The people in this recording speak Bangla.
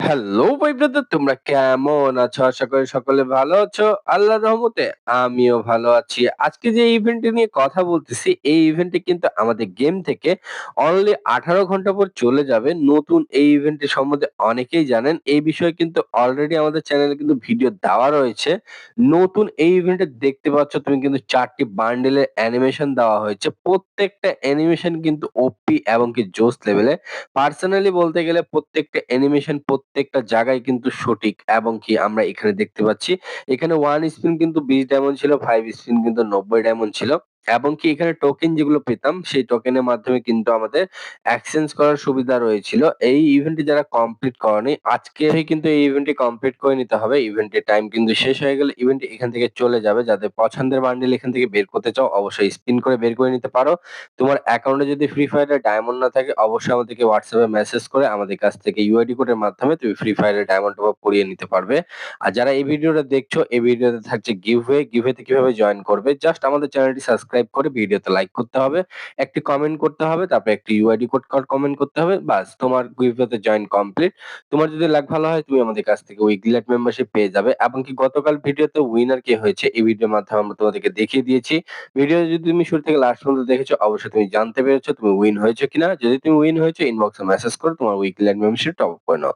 হ্যালো ভাই ব্রাদার তোমরা কেমন আছো? আশা করি সকলে ভালো আছো। আল্লাহর রহমতে আমিও ভালো আছি। আজকে যে ইভেন্টটি নিয়ে কথা বলতেছি, এই ইভেন্টটি কিন্তু আমাদের গেম থেকে অনলি ১৮ ঘণ্টা পর চলে যাবে। নতুন এই ইভেন্টটি সম্বন্ধে অনেকেই জানেন। এই বিষয়ে কিন্তু অলরেডি আমাদের চ্যানেলে কিন্তু ভিডিও দেওয়া রয়েছে। নতুন এই ইভেন্টে দেখতে পাচ্ছ তুমি কিন্তু ৪ টি বান্ডেলের অ্যানিমেশন দেওয়া হয়েছে। প্রত্যেকটা অ্যানিমেশন কিন্তু ওপি এবং কি জোস লেভেলে পার্সোনালি বলতে গেলে প্রত্যেকটা অ্যানিমেশন প্রত্যেকটা জায়গায় কিন্তু সঠিক এবং কি আমরা এখানে দেখতে পাচ্ছি। এখানে ওয়ান স্পিন কিন্তু ২০ ডায়মন্ড ছিল, ফাইভ স্পিন কিন্তু ৯০ ডায়মন্ড ছিল। এবং কি এখানে টোকেন যেগুলো পেতাম সেই টোকেনের মাধ্যমে কিন্তু আমাদের এক্সচেঞ্জ করার সুবিধা রয়েছিল। এই ইভেন্টটি যারা কমপ্লিট করনি আজকে কিন্তু এই ইভেন্টটি কমপ্লিট করে নিতে হবে। ইভেন্টের টাইম কিন্তু শেষ হয়ে গেলে ইভেন্টটি এখান থেকে চলে যাবে। যাদের পছন্দের বান্ডেল এখান থেকে বের করতে চাও অবশ্যই স্পিন করে বের করে নিতে পারো। তোমার অ্যাকাউন্টে যদি ফ্রি ফায়ারের ডায়মন্ড না থাকে অবশ্যই আমাদেরকে হোয়াটসঅ্যাপে মেসেজ করে আমাদের কাছ থেকে ইউআইডি কোডের মাধ্যমে তুমি ফ্রি ফায়ারের ডায়মন্ড টপ করিয়ে নিতে পারবে। আর যারা এই ভিডিওটা দেখছ এই ভিডিওতে থাকছে গিভওয়ে, গিভওয়েতে কীভাবে জয়েন করবে জাস্ট আমাদের চ্যানেলটি সাবস্ক্রাইব করে ভিডিওতে লাইক করতে হবে, একটি কমেন্ট করতে হবে, তারপরে একটি ইউআইডি কোড ক কমেন্ট করতে হবে। বাস তোমার গিভওয়েতে জয়েন কমপ্লিট। তোমার যদি লাক ভালো হয় তুমি আমাদের কাছ থেকে উইকলি লাইট মেম্বারশিপ পেয়ে যাবে এবং কি গতকাল ভিডিওতে উইনার কে হয়েছে এই ভিডিওর মাধ্যমে আমরা তোমাদেরকে দেখিয়ে দিয়েছি। ভিডিও যদি তুমি শুরু থেকে লাস্ট পর্যন্ত দেখেছ অবশ্যই তুমি জানতে পেরেছ তুমি উইন হয়েছো কিনা। যদি তুমি উইন হয়েছো ইনবক্সে মেসেজ করে তোমার weekly light membership top up করে নাও।